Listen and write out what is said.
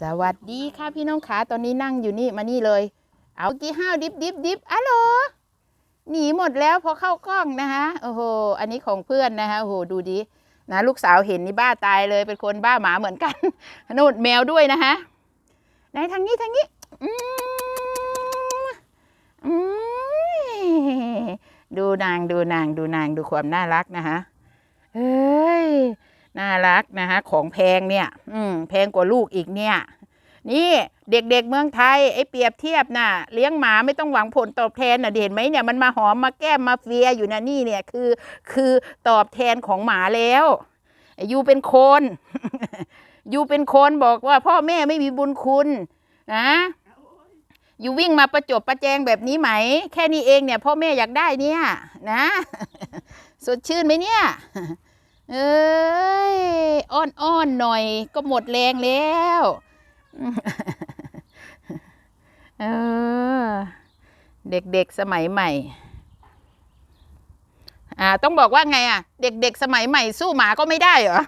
สวัสดีค่ะพี่น้องขาตอนนี้นั่งอยู่นี่มานี่เลย เอากี่ห้าวดิบดิบดิบอะโหลหนีหมดแล้วพอเข้ากล้องนะคะโอ้โหอันนี้ของเพื่อนนะคะโอ้โหดูดินะลูกสาวเห็นนี่บ้าตายเลยเป็นคนบ้าหมาเหมือนกันนูดแมวด้วยนะคะไหนทางนี้ทางนี้ดูนางดูนางดูนางดูความน่ารักนะคะเฮ้ย น่ารักนะคะของแพงเนี่ย อืมแพงกว่าลูกอีกเนี่ย นี่เด็กๆเมืองไทยไอ้เปรียบเทียบน่ะ เลี้ยงหมาไม่ต้องหวังผลตอบแทนน่ะเห็นไหมเนี่ยมันมาหอมมาแก้มมาเฟียอยู่นะนี่เนี่ยคือ คือตอบแทนของหมาแล้วยูเป็นคนยูเป็นคนบอกว่าพ่อแม่ไม่มีบุญคุณนะยูวิ่งมาประจบประแจงแบบนี้ไหม แค่นี้เองเนี่ยพ่อแม่อยากได้เนี่ย นะ สดชื่นไหมเนี่ย เอ้ยอ้อนอ้อนๆหน่อยก็หมดแรงแล้วเออเด็กๆสมัยใหม่ อ่า ต้องบอกว่าไงอะ เด็กๆสมัยใหม่สู้หมาก็ไม่ได้เหรอ